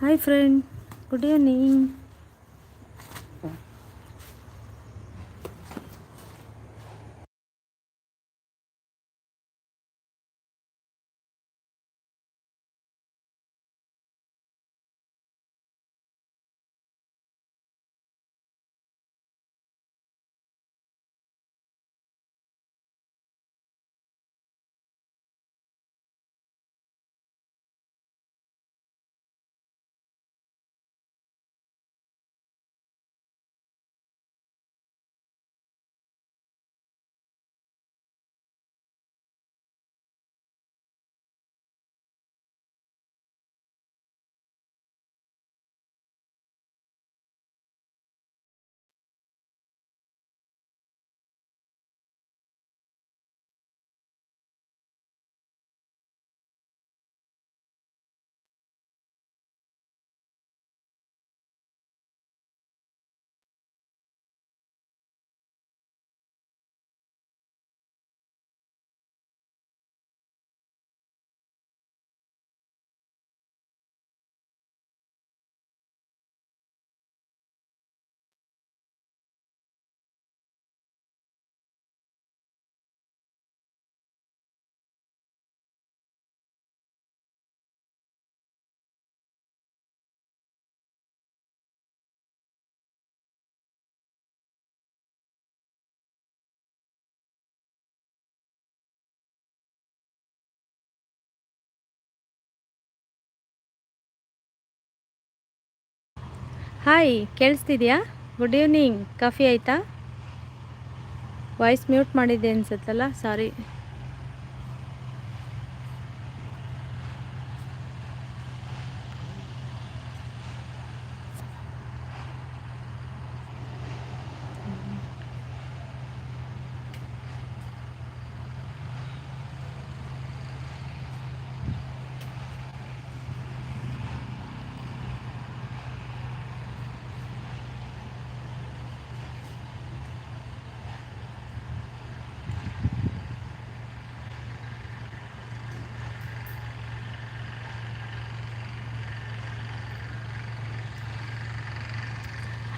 Hi friend good evening hi ಕೇಳಿಸ್ತಿದ್ಯಾ? Good evening coffee ಆಯಿತಾ? Voice mute ಮಾಡಿದ್ದೆ ಅನ್ಸುತ್ತಲ್ಲ sorry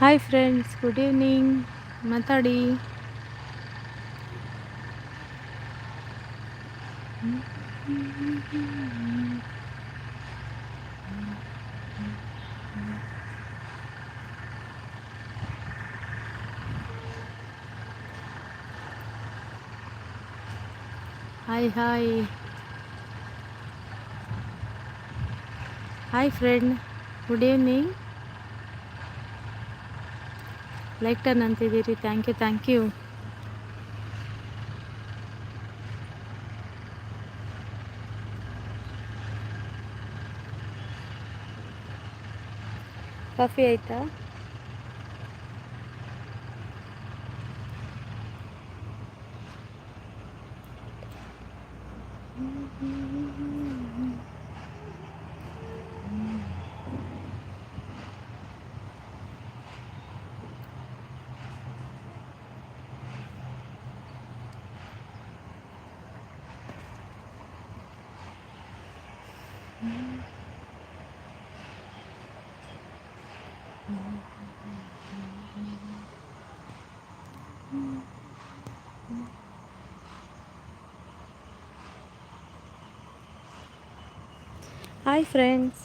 hi friends good evening ಮಾತಾಡಿ hi hi hi friend good evening like ton ಅಂತಿದ್ದೀರಿ thank you thank you coffee ಆಯಿತಾ? Hi friends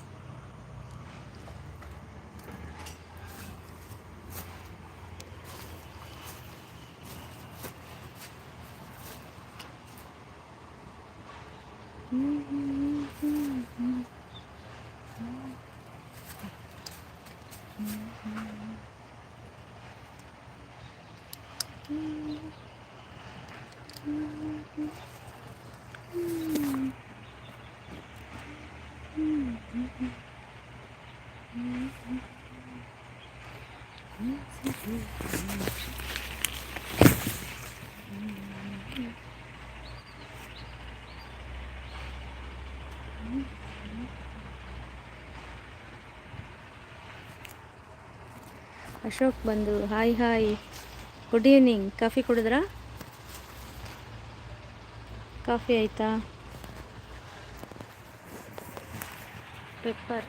Ashok ಬಂದು, hi hi. Good evening coffee ಕುಡಿದ್ರಾ? Coffee ಆಯಿತಾ? Pepper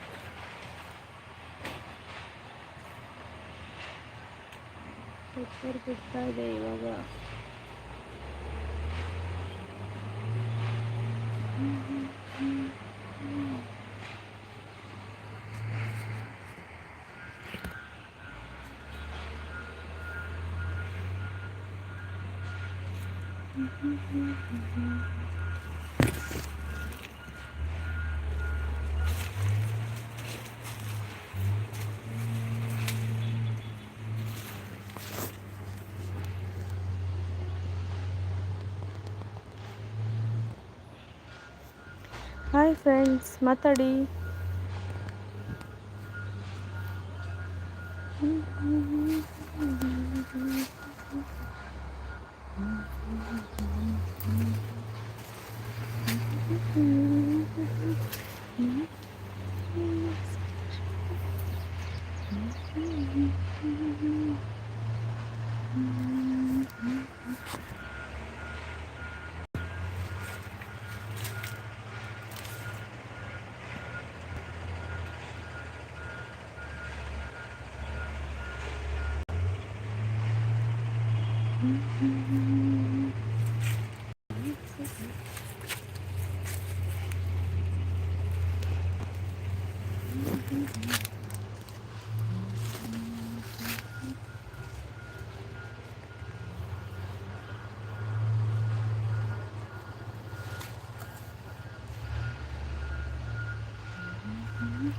pepper ಬಿಡ್ತಾ ಇದೆ ಇವಾಗ. Hi friends ಮಾತಾಡಿ.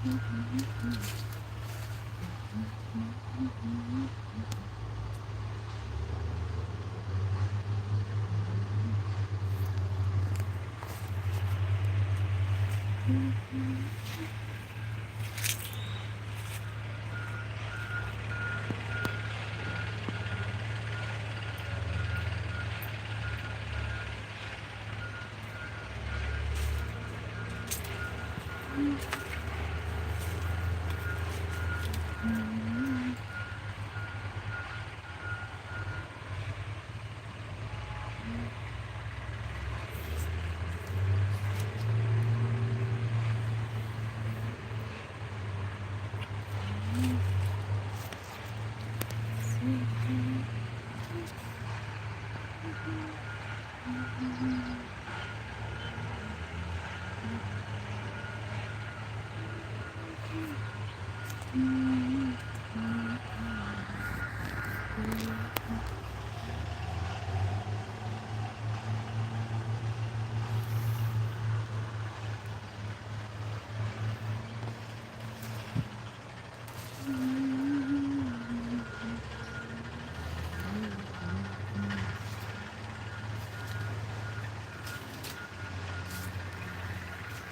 Mm-hmm.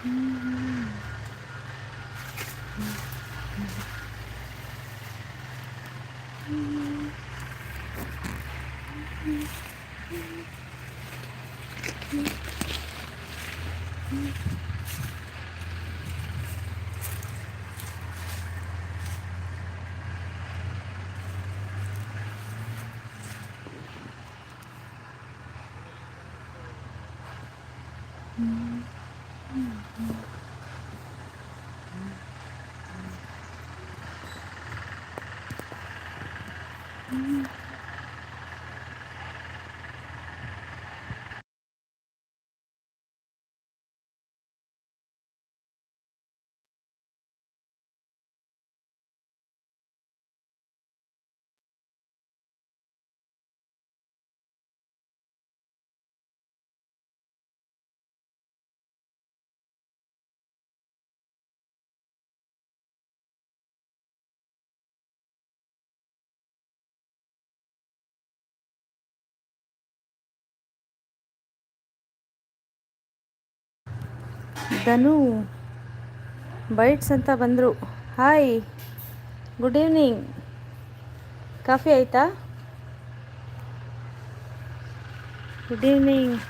Mm-hmm. ಧನು. Bytes ಅಂತ ಬಂದರು. ಹಾಯ್ ಗುಡ್ ಈವ್ನಿಂಗ್ ಕಾಫಿ ಆಯಿತಾ? ಗುಡ್ ಈವ್ನಿಂಗ್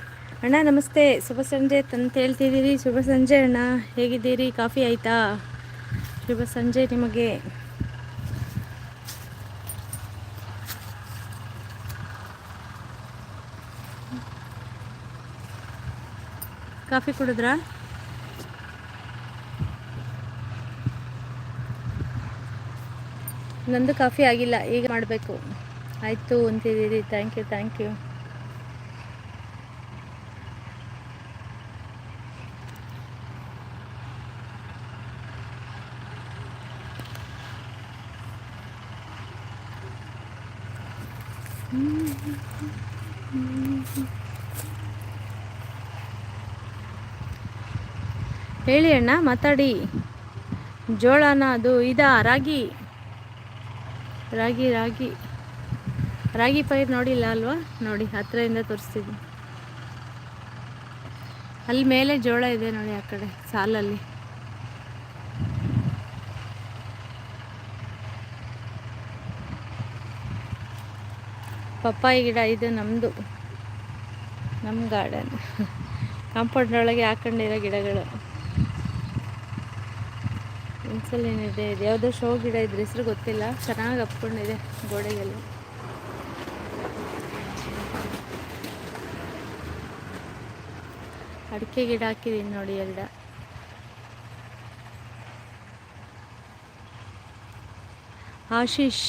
ಅಣ್ಣ, ನಮಸ್ತೆ. ಶುಭ ಸಂಜೆ ತಂತ ಹೇಳ್ತಿದ್ದೀರಿ. ಶುಭ ಸಂಜೆ ಅಣ್ಣ. ಹೇಗಿದ್ದೀರಿ? ಕಾಫಿ ಆಯಿತಾ? ಶುಭ ಸಂಜೆ ನಿಮಗೆ. ಕಾಫಿ ಕುಡಿದ್ರಾ? ನಂದು ಕಾಫಿ ಆಗಿಲ್ಲ, ಈಗ ಮಾಡಬೇಕು. ಆಯಿತು ಅಂತಿದ್ದೀರಿ ಥ್ಯಾಂಕ್ ಯು ಥ್ಯಾಂಕ್ ಯು ಹೇಳಿ ಅಣ್ಣ, ಮಾತಾಡಿ. ಜೋಳನ ಅದು, ಇದಾ ರಾಗಿ. ರಾಗಿ ರಾಗಿ. ರಾಗಿ ಪೈರು ನೋಡಿಲ್ಲ ಅಲ್ವಾ? ನೋಡಿ ಹತ್ತಿರದಿಂದ ತೋರಿಸ್ತಿದ್ದೀನಿ ಅಲ್ಲಿ ಮೇಲೆ ಜೋಳ ಇದೆ ನೋಡಿ ಆ ಕಡೆ, ಸಾಲಲ್ಲಿ. ಪಪ್ಪಾಯಿ ಗಿಡ ಇದು ನಮ್ಮದು ನಮ್ಮ ಗಾರ್ಡನ್ ಕಾಂಪೌಂಡ್ರೊಳಗೆ ಹಾಕೊಂಡಿರೋ ಗಿಡಗಳು. ಇದೆ. ಇದು ಯಾವುದೋ ಶೋ ಗಿಡ ಇದ್ರ ಹೆಸರು ಗೊತ್ತಿಲ್ಲ. ಚೆನ್ನಾಗಿ ಅಪ್ಕೊಂಡಿದೆ ಗೋಡೆಗೆಲ್ಲ. ಅಡಿಕೆ ಗಿಡ ಹಾಕಿದ್ದೀನಿ ನೋಡಿ ಎಲ್ಲ ಆಶೀಶ್.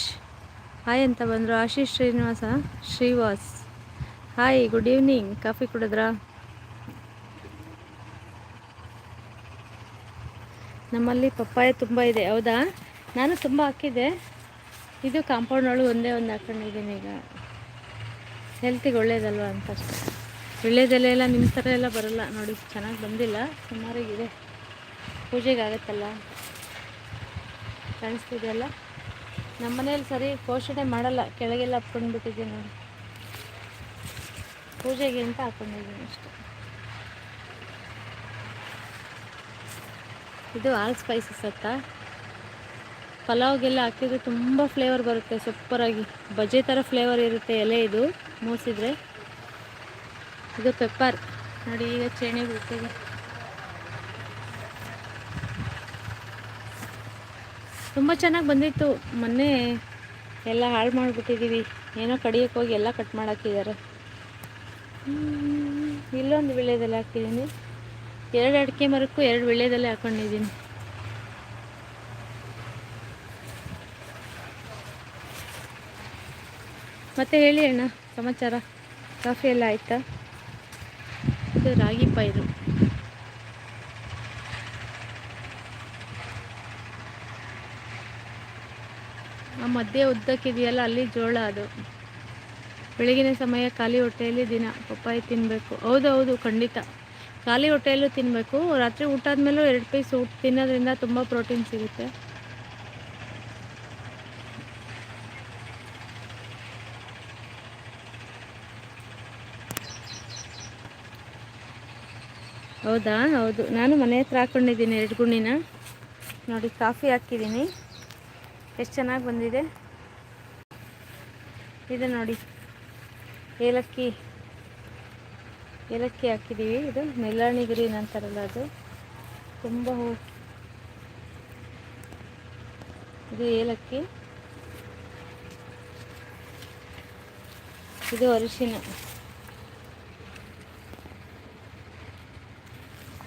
ಹಾಯ್ ಅಂತ ಬಂದರು. Ashish Srinivasa. Srivas. Hi good evening coffee ಕುಡಿದ್ರಾ? ನಮ್ಮಲ್ಲಿ ಪಪ್ಪಾಯ ತುಂಬ ಇದೆ, ಹೌದಾ? ನಾನು ತುಂಬ ಹಾಕಿದ್ದೆ. ಇದು ಕಾಂಪೌಂಡ್ ಒಳಗೆ ಒಂದೇ ಒಂದು ಹಾಕೊಂಡಿದ್ದೀನಿ ಈಗ. ಹೆಲ್ತಿಗೆ ಒಳ್ಳೇದಲ್ವ ಅಂತ ವಿಳ್ಯದೆಲೆ ಎಲ್ಲ ನಿಮ್ಮ ಥರ ಎಲ್ಲ ಬರಲ್ಲ. ನೋಡಿ, ಚೆನ್ನಾಗಿ ಬಂದಿಲ್ಲ. ಸುಮಾರಿಗಿದೆ ಪೂಜೆಗೆ ಆಗುತ್ತಲ್ಲ? ಕಾಣಿಸ್ತಿದೆಯಲ್ಲ? ನಮ್ಮ ಮನೇಲಿ ಸರಿ ಪೋಷಣೆ ಮಾಡಲ್ಲ. ಕೆಳಗೆಲ್ಲ ಹಾಕ್ಕೊಂಡ್ಬಿಟ್ಟಿದ್ದೀನಿ. ನೋಡಿ ಪೂಜೆಗೆ ಅಂತ ಹಾಕೊಂಡಿದ್ದೀನಿ ಅಷ್ಟೇ. ಇದು ಆಲ್ ಸ್ಪೈಸಸ್ ಅಂತ ಪಲಾವ್ಗೆಲ್ಲ ಹಾಕಿದ್ರೆ ತುಂಬ ಫ್ಲೇವರ್ ಬರುತ್ತೆ, ಸೂಪರಾಗಿ. ಬಜೆ ಥರ ಫ್ಲೇವರ್ ಇರುತ್ತೆ ಎಲೆ ಇದು, ಮೂಸಿದ್ರೆ. ಇದು ಪೆಪ್ಪರ್ ನೋಡಿ, ಈಗ ಚೇಣಿ ಬಿಡ್ತೀವಿ ತುಂಬ ಚೆನ್ನಾಗಿ ಬಂದಿತ್ತು. ಮೊನ್ನೆ ಎಲ್ಲ ಹಾಳು ಮಾಡಿಬಿಟ್ಟಿದ್ದೀವಿ ಏನೋ ಕಡಿಯಕ್ಕೆ ಹೋಗಿ ಎಲ್ಲ ಕಟ್ ಮಾಡಾಕಿದ್ದಾರೆ. ಇಲ್ಲೊಂದು ವಿಳ್ಯದಲ್ಲಿ ಹಾಕಿದ್ದೀನಿ ಎರಡು ಅಡಿಕೆ ಮರಕ್ಕೂ ಎರಡು ವಿಳ್ಯದಲ್ಲೇ ಹಾಕೊಂಡಿದ್ದೀನಿ. ಮತ್ತೆ ಹೇಳಿ ಅಣ್ಣ, ಸಮಾಚಾರ? ಕಾಫಿ ಎಲ್ಲ ಆಯ್ತಾ? ಇದು ರಾಗಿ ಪೈರು. ಆ ಮಧ್ಯೆ ಉದ್ದಕ್ಕಿದೆಯಲ್ಲ, ಅಲ್ಲಿ ಜೋಳ ಅದು. ಬೆಳಗಿನ ಸಮಯ ಖಾಲಿ ಹೊಟ್ಟೆಯಲ್ಲಿ ದಿನ, ಪಪ್ಪಾಯಿ ತಿನ್ನಬೇಕು ಹೌದು ಹೌದು ಖಂಡಿತ. ಖಾಲಿ ಹೊಟ್ಟೆಯಲ್ಲೂ ತಿನ್ನಬೇಕು ರಾತ್ರಿ ಊಟ ಆದಮೇಲೂ ಎರಡು ಪೀಸ್ ಊಟ ತಿನ್ನೋದ್ರಿಂದ ತುಂಬ ಪ್ರೋಟೀನ್ ಸಿಗುತ್ತೆ. ಹೌದಾ? ಹೌದು. ನಾನು ಮನೆ ಹತ್ರ ಹಾಕ್ಕೊಂಡಿದ್ದೀನಿ ಎರಡು ಗುಣಿನ ನೋಡಿ, ಕಾಫಿ ಹಾಕಿದ್ದೀನಿ. ಎಷ್ಟು ಚೆನ್ನಾಗಿ ಬಂದಿದೆ. ಇದು ನೋಡಿ, ಏಲಕ್ಕಿ. ಏಲಕ್ಕಿ ಹಾಕಿದ್ದೀವಿ. ಇದು ಮೆಲ್ಲಾಣಿ ಗ್ರೀನ್ ಅಂತಾರಲ್ಲ ಅದು. ತುಂಬ ಹೂ. ಇದು ಏಲಕ್ಕಿ. ಇದು ಅರಿಶಿನ.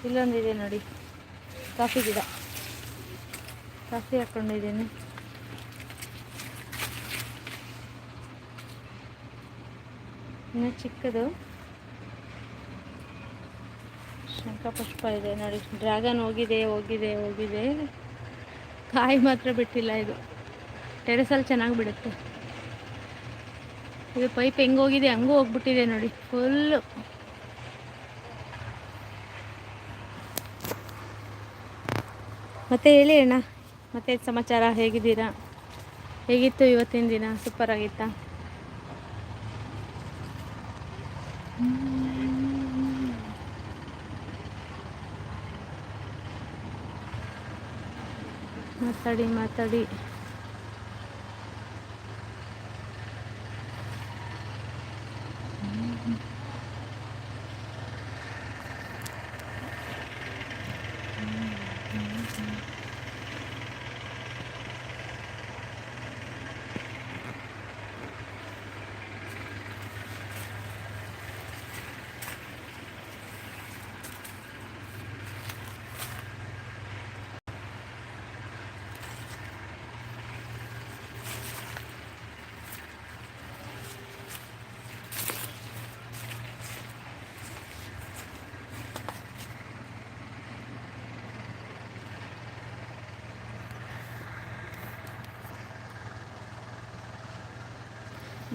ಇಲ್ಲೊಂದಿದೆ ನೋಡಿ. ಕಾಫಿ ಗಿಡ. ಕಾಫಿ ಹಾಕ್ಕೊಂಡಿದ್ದೀನಿ ಇನ್ನು ಚಿಕ್ಕದು. ಶಂಖಪುಷ್ಪ ಇದೆ ನೋಡಿ. ಡ್ರ್ಯಾಗನ್ ಹೋಗಿದೆ ಹೋಗಿದೆ ಹೋಗಿದೆ. ಕಾಯಿ ಮಾತ್ರ ಬಿಟ್ಟಿಲ್ಲ ಇದು. ಟೆರೆಸಲ್ಲಿ ಚೆನ್ನಾಗಿ ಬಿಡುತ್ತೆ. ಇದು ಪೈಪ್ ಹೆಂಗೆ ಹೋಗಿದೆ, ಹಂಗೂ ಹೋಗ್ಬಿಟ್ಟಿದೆ ನೋಡಿ ಫುಲ್ಲು ಮತ್ತೆ ಹೇಳಿ ಅಣ್ಣ, ಮತ್ತೆ ಸಮಾಚಾರ ಹೇಗಿದ್ದೀರಾ? ಹೇಗಿತ್ತು ಇವತ್ತಿನ ದಿನ? ಸೂಪರ್ ಆಗಿತ್ತಾ? ಮಾತಾಡಿ ಮಾತಾಡಿ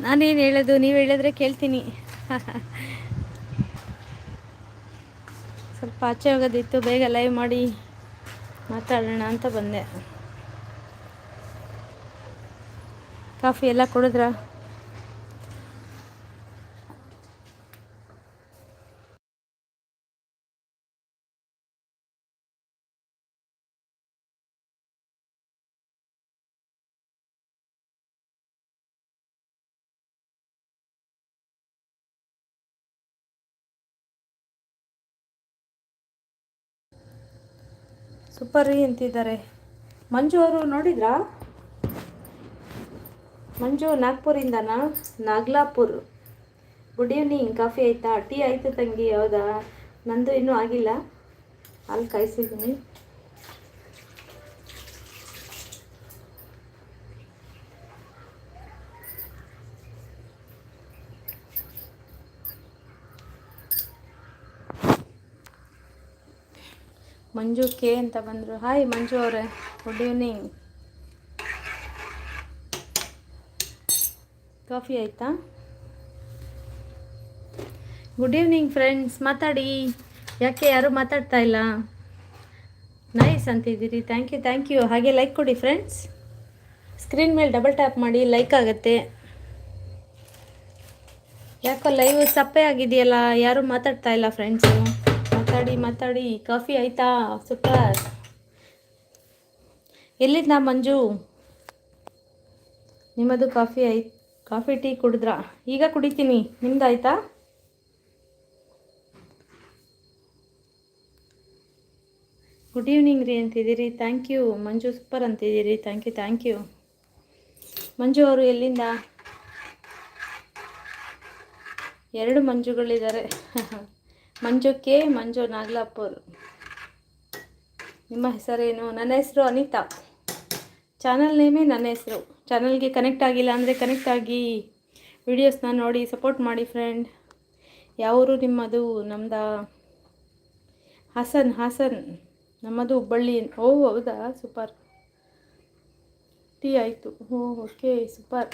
ನಾನೇನು ಹೇಳೋದು? ನೀವು ಹೇಳಿದ್ರೆ ಕೇಳ್ತೀನಿ. ಸ್ವಲ್ಪ ಆಚೆ ಹೋಗೋದಿತ್ತು, ಬೇಗ ಲೈವ್ ಮಾಡಿ ಮಾತಾಡೋಣ ಅಂತ ಬಂದೆ. ಕಾಫಿ ಎಲ್ಲ ಕುಡಿದ್ರ? ಸೂಪರ್ ರೀ ಅಂತಿದ್ದಾರೆ. ಮಂಜು ಅವರು ನೋಡಿದ್ರಾ? ಮಂಜು, ನಾಗ್ಪುರಿಂದನಾ? ನಾಗ್ಲಾಪುರ್. ಗುಡ್ ಈವ್ನಿಂಗ್ ಕಾಫಿ ಆಯಿತಾ? ಟೀ ಆಯಿತು ತಂಗಿ? ಹೌದಾ? ನಂದು ಇನ್ನೂ ಆಗಿಲ್ಲ. ಅಲ್ಲಿ ಕಾಯಿಸಿದ್ದೀನಿ. ಮಂಜು ಕೆ ಅಂತ ಬಂದರು. ಹಾಯ್ ಮಂಜು ಅವರೇ. ಗುಡ್ ಈವ್ನಿಂಗ್ ಕಾಫಿ ಆಯಿತಾ? ಗುಡ್ ಈವ್ನಿಂಗ್ ಫ್ರೆಂಡ್ಸ್ ಮಾತಾಡಿ. ಯಾಕೆ ಯಾರೂ ಮಾತಾಡ್ತಾ ಇಲ್ಲ? ನೈಸ್ ಅಂತಿದ್ದೀರಿ. ಥ್ಯಾಂಕ್ ಯು ಥ್ಯಾಂಕ್ ಯು ಹಾಗೆ ಲೈಕ್ ಕೊಡಿ ಫ್ರೆಂಡ್ಸ್ ಸ್ಕ್ರೀನ್ ಮೇಲೆ ಡಬಲ್ ಟ್ಯಾಪ್ ಮಾಡಿ ಲೈಕ್ ಆಗುತ್ತೆ. ಯಾಕೋ ಲೈವ್ ಸಪ್ಪೆ ಆಗಿದೆಯಲ್ಲ, ಯಾರೂ ಮಾತಾಡ್ತಾ ಇಲ್ಲ ಫ್ರೆಂಡ್ಸು ಮಾತಾಡಿ ಮಾತಾಡಿ. ಕಾಫಿ ಆಯಿತಾ? ಸೂಪರ್. ಎಲ್ಲಿದ್ದ ಮಂಜು? ನಿಮ್ಮದು ಕಾಫಿ ಆಯ್ತು ಕಾಫಿ ಟೀ ಕುಡಿದ್ರಾ? ಈಗ ಕುಡಿತೀನಿ. ನಿಮ್ದು ಆಯ್ತಾ ಗುಡ್ ಈವ್ನಿಂಗ್ ರೀ ಅಂತಿದ್ದೀರಿ. Thank you Manju super ಅಂತಿದ್ದೀರಿ. Thank you thank you Manju ಅವರು ಎಲ್ಲಿಂದ? ಎರಡು ಮಂಜುಗಳಿದ್ದಾರೆ. ಮಂಜು ಕೆ ಮಂಜು ನಾಗ್ಲಾಪುರ್. ನಿಮ್ಮ ಹೆಸರೇನು? ನನ್ನ ಹೆಸರು ಅನಿತಾ. ಚಾನಲ್ ನೇಮೇ ನನ್ನ ಹೆಸರು. ಚಾನಲ್ಗೆ ಕನೆಕ್ಟ್ ಆಗಿಲ್ಲ ಅಂದರೆ ಕನೆಕ್ಟ್ ಆಗಿ ವಿಡಿಯೋಸ್ನ ನೋಡಿ ಸಪೋರ್ಟ್ ಮಾಡಿ ಫ್ರೆಂಡ್ ಯಾವರು ನಿಮ್ಮದು? ನಮ್ಮದ ಹಾಸನ್ ಹಾಸನ್. ನಮ್ಮದು ಹುಬ್ಬಳ್ಳಿ. ಓ, ಹೌದಾ? ಸೂಪರ್ ಟೀ ಆಯಿತು. ಓ ಓಕೆ ಸೂಪರ್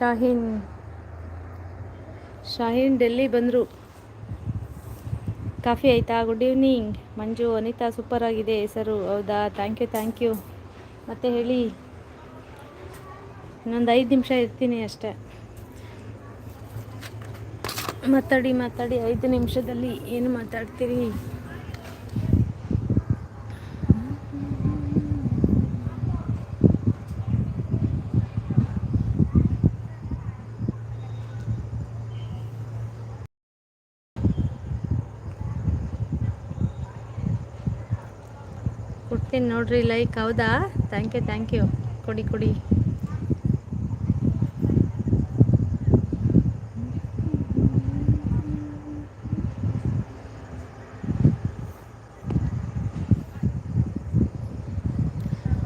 ಶಾಹೀನ್. ಶಾಹೀನ್ ಡೆಲ್ಲಿ ಬಂದರು. ಕಾಫಿ ಆಯಿತಾ? Good evening Manju, Anita super ಆಗಿದೆ ಹೆಸರು. ಹೌದಾ? ಥ್ಯಾಂಕ್ ಯು ಥ್ಯಾಂಕ್ ಯು ಮತ್ತೆ ಹೇಳಿ. ಇನ್ನೊಂದು ಐದು ನಿಮಿಷ ಇರ್ತೀನಿ ಅಷ್ಟೇ. ಮಾತಾಡಿ ಮಾತಾಡಿ. ಐದು ನಿಮಿಷದಲ್ಲಿ ಏನು ಮಾತಾಡ್ತೀರಿ? ಕೊಡ್ತೀನಿ ನೋಡ್ರಿ ಲೈಕ್ ಹೌದಾ? ಥ್ಯಾಂಕ್ ಯು ಥ್ಯಾಂಕ್ ಯು ಕೊಡಿ ಕೊಡಿ.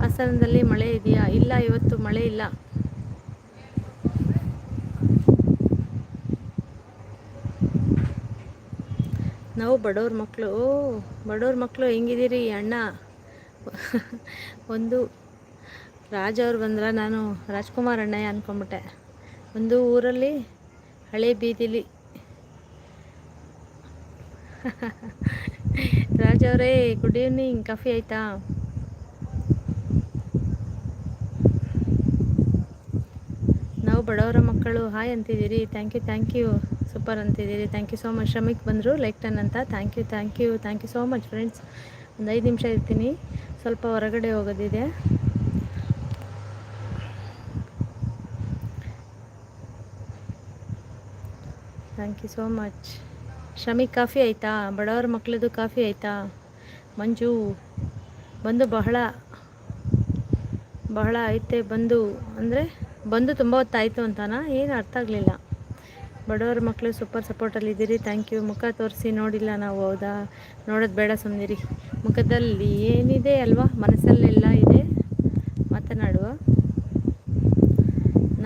ಹಾಸನದಲ್ಲಿ ಮಳೆ ಇದೆಯಾ? ಇಲ್ಲ, ಇವತ್ತು ಮಳೆ ಇಲ್ಲ. ನಾವು ಬಡವ್ರ ಮಕ್ಕಳು ಬಡವ್ರ ಮಕ್ಕಳು ಹೆಂಗಿದ್ದೀರಿ ಅಣ್ಣ? ಒಂದು ರಾಜ ಅವ್ರು ಬಂದ್ರೆ ನಾನು ರಾಜ್ಕುಮಾರ್ ಅಣ್ಣಯ್ಯ ಅಂದ್ಕೊಂಬಿಟ್ಟೆ ಒಂದು ಊರಲ್ಲಿ ಹಳೆ ಬೀದಿಲಿ ರಾಜ ಅವರೇ ಗುಡ್ ಈವ್ನಿಂಗ್ ಕಾಫಿ ಆಯಿತಾ? ನಾವು ಬಡವರ ಮಕ್ಕಳು hi ಅಂತಿದ್ದೀರಿ. Thank you thank you super ಅಂತಿದ್ದೀರಿ. Thank you so much Shramik ಬಂದರು ಲೈಕ್ ಟನ್ ಅಂತ. Thank you thank you thank you so much friends ಒಂದು ಐದು ನಿಮಿಷ ಇರ್ತೀನಿ. ಸ್ವಲ್ಪ ಹೊರಗಡೆ ಹೋಗೋದಿದೆ. Thank you so much Shami, coffee ಆಯಿತಾ? ಬಡವರ ಮಕ್ಕಳದು ಕಾಫಿ ಆಯಿತಾ? ಮಂಜು, ಬಂದು ಬಹಳ ಬಹಳ ಐತೆ, ಬಂದು, ಅಂದರೆ ಬಂದು ತುಂಬ ಹೊತ್ತಾಯಿತು ಅಂತಾನ? ಏನು ಅರ್ಥ ಆಗಲಿಲ್ಲ. ಬಡವರ ಮಕ್ಕಳು ಸೂಪರ್ ಸಪೋರ್ಟಲ್ಲಿ ಇದ್ದೀರಿ ಥ್ಯಾಂಕ್ ಯು ಮುಖ ತೋರಿಸಿ ನೋಡಿಲ್ಲ ನಾವು, ಹೌದಾ? ನೋಡೋದು ಬೇಡ ಸುಮ್ಮನಿರಿ ಮುಖದಲ್ಲಿ ಏನಿದೆ ಅಲ್ವಾ? ಮನಸ್ಸಲ್ಲೆಲ್ಲ ಇದೆ. ಮಾತನಾಡುವ.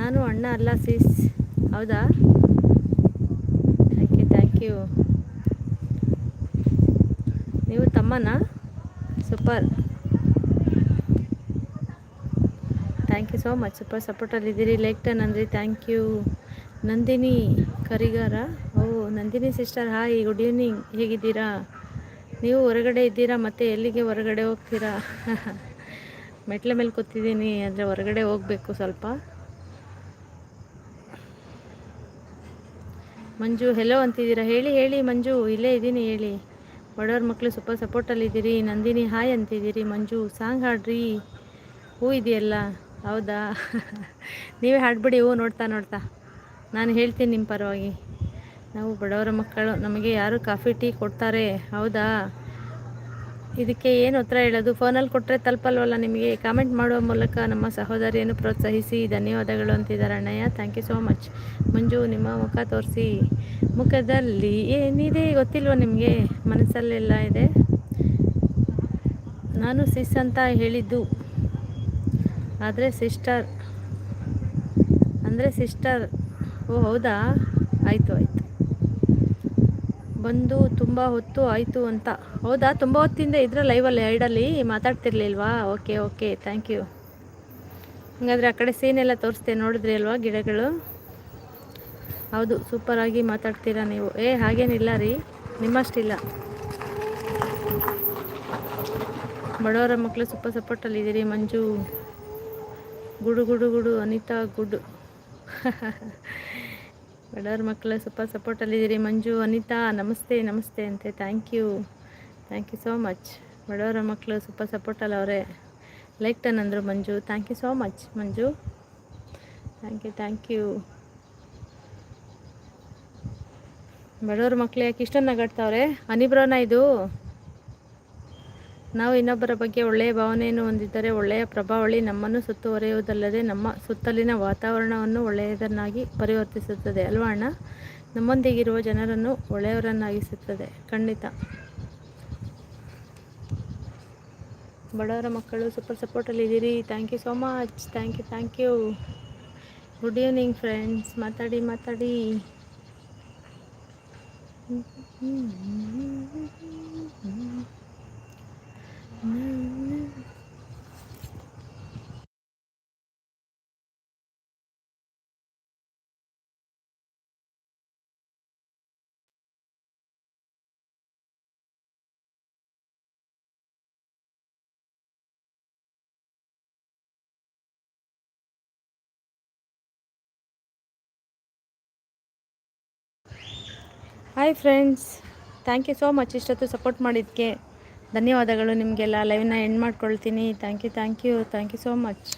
ನಾನು ಅಣ್ಣ ಅಲ್ಲ ಸೀಸ್. ಹೌದಾ? ಥ್ಯಾಂಕ್ ಯು ಥ್ಯಾಂಕ್ ಯು ನೀವು ತಮ್ಮನ? Super. Thank you so much super ಸಪೋರ್ಟಲ್ಲಿ ಇದ್ದೀರಿ. ಲೈಕ್ ಟನ್ ಅಂದ್ರಿ thank you Nandini Karigara. Oh, Nandini sister hi good evening ಹೇಗಿದ್ದೀರಾ? ನೀವು ಹೊರಗಡೆ ಇದ್ದೀರಾ ಮತ್ತೆ ಎಲ್ಲಿಗೆ ಹೊರಗಡೆ ಹೋಗ್ತೀರಾ? ಮೆಟ್ಲ ಮೇಲೆ ಕೂತಿದ್ದೀನಿ ಅಂದರೆ ಹೊರಗಡೆ ಹೋಗಬೇಕು ಸ್ವಲ್ಪ. ಮಂಜು ಹೆಲೋ ಅಂತಿದ್ದೀರಾ? ಹೇಳಿ ಹೇಳಿ ಮಂಜು, ಇಲ್ಲೇ ಇದ್ದೀನಿ, ಹೇಳಿ. ಬಡವ್ರ ಮಕ್ಕಳು ಸೂಪರ್ ಸಪೋರ್ಟಲ್ಲಿದ್ದೀರಿ ನಂದಿನಿ ಹಾಯ್ ಅಂತಿದ್ದೀರಿ ಮಂಜು. ಸಾಂಗ್ ಹಾಡ್ರಿ. ಹೂ ಇದೆಯಲ್ಲ? ಹೌದಾ? ನೀವೇ ಹಾಡ್ಬಿಡಿ, ಹೂ ನೋಡ್ತಾ ನೋಡ್ತಾ. ನಾನು ಹೇಳ್ತೀನಿ ನಿಮ್ಮ ಪರವಾಗಿ. ನಾವು ಬಡವರ ಮಕ್ಕಳು, ನಮಗೆ ಯಾರು ಕಾಫಿ, ಟೀ ಕೊಡ್ತಾರೆ? ಹೌದಾ? ಇದಕ್ಕೆ ಏನು ಉತ್ತರ ಹೇಳೋದು? ಫೋನಲ್ಲಿ ಕೊಟ್ಟರೆ ತಲುಪಲ್ವಲ್ಲ ನಿಮಗೆ? ಕಾಮೆಂಟ್ ಮಾಡುವ ಮೂಲಕ ನಮ್ಮ ಸಹೋದರಿಯನ್ನು ಪ್ರೋತ್ಸಾಹಿಸಿ. ಧನ್ಯವಾದಗಳು ಅಂತಿದ್ದಾರೆ ಅಣ್ಣಯ್ಯ. Thank you so much Manju, ನಿಮ್ಮ ಮುಖ ತೋರಿಸಿ. ಮುಖದಲ್ಲಿ ಏನಿದೆ ಗೊತ್ತಿಲ್ವ ನಿಮಗೆ? ಮನಸ್ಸಲ್ಲೆಲ್ಲ ಇದೆ. ನಾನು ಸಿಸ್ ಅಂತ ಹೇಳಿದ್ದು. ಆದರೆ ಸಿಸ್ಟರ್, ಅಂದರೆ ಸಿಸ್ಟರ್. ಓ, ಹೌದಾ? ಆಯಿತು ಆಯಿತು. ಬಂದು ತುಂಬ ಹೊತ್ತು ಆಯಿತು ಅಂತ. ಹೌದಾ? ತುಂಬ ಹೊತ್ತಿಂದ ಇದ್ರೆ ಲೈವಲ್ಲಿ ಐಡಲ್ಲಿ ಮಾತಾಡ್ತಿರ್ಲಿಲ್ವಾ? ಓಕೆ ಓಕೆ ಥ್ಯಾಂಕ್ ಯು ಹಾಗಾದರೆ ಆ ಕಡೆ ಸೀನೆಲ್ಲ ತೋರಿಸ್ತೆ, ನೋಡಿದ್ರಿ ಅಲ್ವಾ ಗಿಡಗಳು? ಹೌದು ಸೂಪರಾಗಿ ಮಾತಾಡ್ತೀರಾ ನೀವು. ಏ, ಹಾಗೇನಿಲ್ಲ ರೀ, ನಿಮ್ಮಷ್ಟಿಲ್ಲ. ಬಡವರ ಮಕ್ಕಳು ಸೂಪರ್ ಸಪೋರ್ಟಲ್ಲಿದ್ದೀರಿ ಮಂಜು. ಗುಡು ಗುಡು ಗುಡು, ಅನಿತಾ, ಗುಡು. ಬಡವ್ರ ಮಕ್ಕಳು ಸ್ವಲ್ಪ ಸಪೋರ್ಟಲ್ಲಿದ್ದೀರಿ ಮಂಜು, ಅನಿತಾ, ನಮಸ್ತೆ ನಮಸ್ತೆ ಅಂತೆ thank you thank you so much ಬಡವರ ಮಕ್ಕಳು ಸ್ವಲ್ಪ ಸಪೋರ್ಟಲ್ಲಿ ಅವರೇ. ಲೈಕ್ ಟನ್ ಅಂದರು Manju. Thank you so much Manju. Thank you thank you ಬಡವ್ರ ಮಕ್ಕಳು ಯಾಕೆ ಇಷ್ಟೊಂದು ನಗಾಡ್ತಾವ್ರೆ? ಅನಿಬ್ರೋನ ಇದು. ನಾವು ಇನ್ನೊಬ್ಬರ ಬಗ್ಗೆ ಒಳ್ಳೆಯ ಭಾವನೆಯನ್ನು ಹೊಂದಿದ್ದರೆ ಒಳ್ಳೆಯ ಪ್ರಭಾವಳಿ ನಮ್ಮನ್ನು ಸುತ್ತುವರೆಯುವುದಲ್ಲದೆ ನಮ್ಮ ಸುತ್ತಲಿನ ವಾತಾವರಣವನ್ನು ಒಳ್ಳೆಯದನ್ನಾಗಿ ಪರಿವರ್ತಿಸುತ್ತದೆ, ಅಲ್ವಾ ಅಣ್ಣ? ನಮ್ಮೊಂದಿಗಿರುವ ಜನರನ್ನು ಒಳ್ಳೆಯವರನ್ನಾಗಿಸುತ್ತದೆ, ಖಂಡಿತ. ಬಡವರ ಮಕ್ಕಳು ಸೂಪರ್ ಸಪೋರ್ಟಲ್ಲಿ ಇದ್ದೀರಿ. Thank you so much thank you thank you good evening friends ಮಾತಾಡಿ ಮಾತಾಡಿ. Hi friends thank you so much ಇಷ್ಟೊತ್ತು ಸಪೋರ್ಟ್ ಮಾಡಿದ್ದಕ್ಕೆ. ಧನ್ಯವಾದಗಳು ನಿಮಗೆಲ್ಲ ಲೈವ್ನ ಎಂಡ್ ಮಾಡ್ಕೊಳ್ತೀನಿ. Thank you thank you thank you so much